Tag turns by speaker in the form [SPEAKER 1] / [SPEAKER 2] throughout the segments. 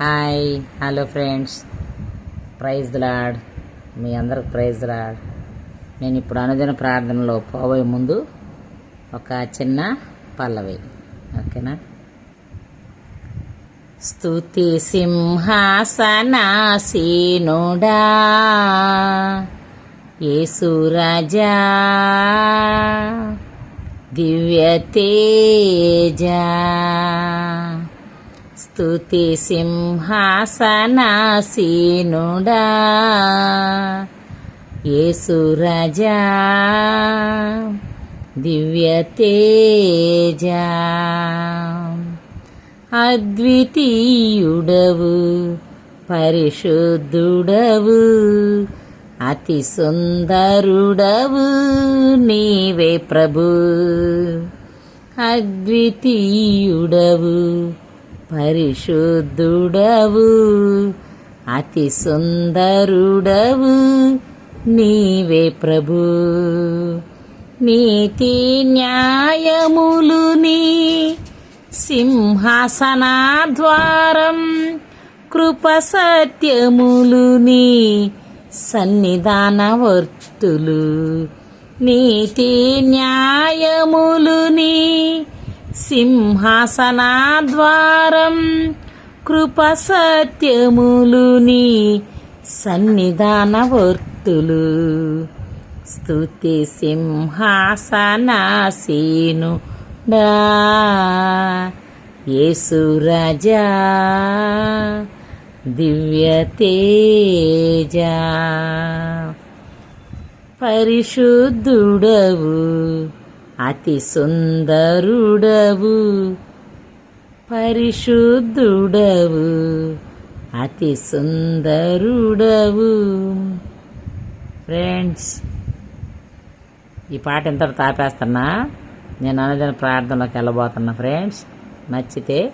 [SPEAKER 1] Hi hello friends. Praise Lord మీ అందరికి praise lord నేను ఇప్పుడు అనుదిన ప్రార్థనలో పోబోయే ముందు ఒక చిన్న పల్లవి. ఓకేనా? స్తుతి సింహాసనాసీనుడా యేసురాజా దివ్య తేజా. స్తుతి సింహాసనాసీనుడా. యేసురాజా దివ్య తేజా అద్వితీయుడవు పరిశుద్ధుడవు అతి సుందరుడవు నీవే ప్రభు. అద్వితీయుడవు పరిశుద్ధుడవు అతి సుందరుడవు నీవే ప్రభు. నీతి న్యాయములు నీ సింహాసనాద్వారం కృప సత్యములు నీ సన్నిధానవర్తులు. నీతి న్యాయములు నీ సింహాసనాద్వారం కృప సత్యములుని సన్నిధాన సన్నిధానవర్తులు. స్తుతి సింహాసనాసీను యేసురజా దివ్య తేజ. పరిశుద్ధుడవు. అతి సుందరుడవు పరిశుద్ధుడవు అతి సుందరుడవు. ఫ్రెండ్స్ ఈ పాట ఇంతటి తాపేస్తున్నా. నేను అనుదిన ప్రార్థనలోకి వెళ్ళబోతున్నా ఫ్రెండ్స్ నచ్చితే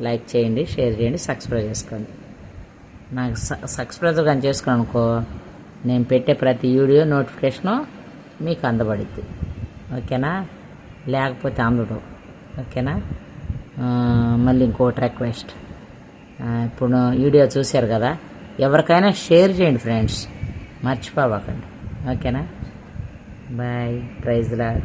[SPEAKER 1] లైక్ చేయండి షేర్ చేయండి సబ్స్క్రైబ్ చేసుకోండి. నాకు స- సబ్స్క్రైబ్ కానీ చేసుకున్నాను అనుకో నేను పెట్టే ప్రతి వీడియో నోటిఫికేషను మీకు అందబడుద్ది. ఓకేనా? లేకపోతే అందదు ఓకేనా? మళ్ళీ ఇంకోటి రిక్వెస్ట్ ఇప్పుడు వీడియో చూశారు కదా? ఎవరికైనా షేర్ చేయండి ఫ్రెండ్స్. మర్చిపోవకండి. ఓకేనా? బాయ్. Praise Lord.